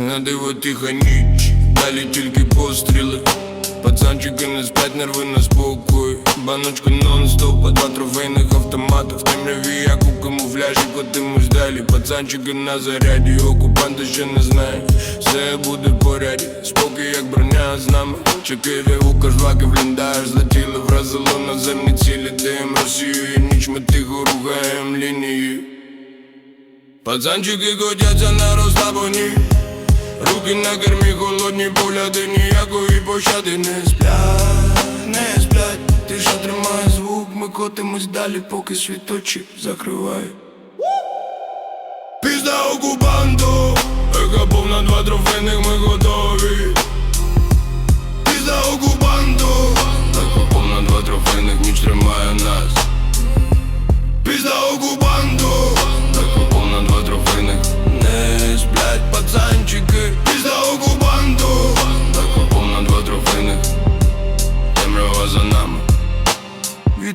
на диво тиха ніч, далі тільки постріли. Пацанчики не сплять, нерви на спокій Баночка нон-стоп, по два трофейних автомата В темряві, як у камуфляжі, котимось далі Пацанчики на заряді, окупанти ще не знають Все буде в поряді, спокій як броня з нами Чекири у кажваки в ліндаж Злетіли, вразило наземні цілі Дим Росію і ніч ми тихо рухаєм лінії. Пацанчики котяться на розслабоні Руки на кермі, холодні погляди, ніякої пощади не сплять, не сплять. Тиша тримає звук, ми котимось далі, поки світочі закриває Пізда окупанту, еха повна два трофейних, ми готові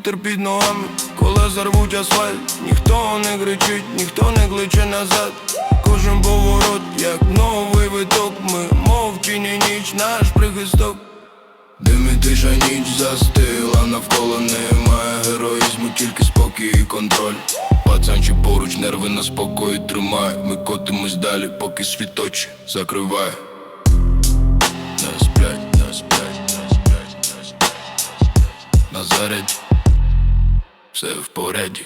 Вітер під ногами, колеса рвуть асфальт. Ніхто не кричить, ніхто не кличе назад. Кожен поворот, як новий виток. Ми мов тіні ніч, наш прихисток. Дим і тиша ніч застила, навколо немає героїзму, тільки спокій і контроль. Пацанчик поруч, нерви на спокої тримає. Ми котимось далі, поки світ очі закриває. Не сплять, не сплять, не сплять, не сплять На заряді все в поряді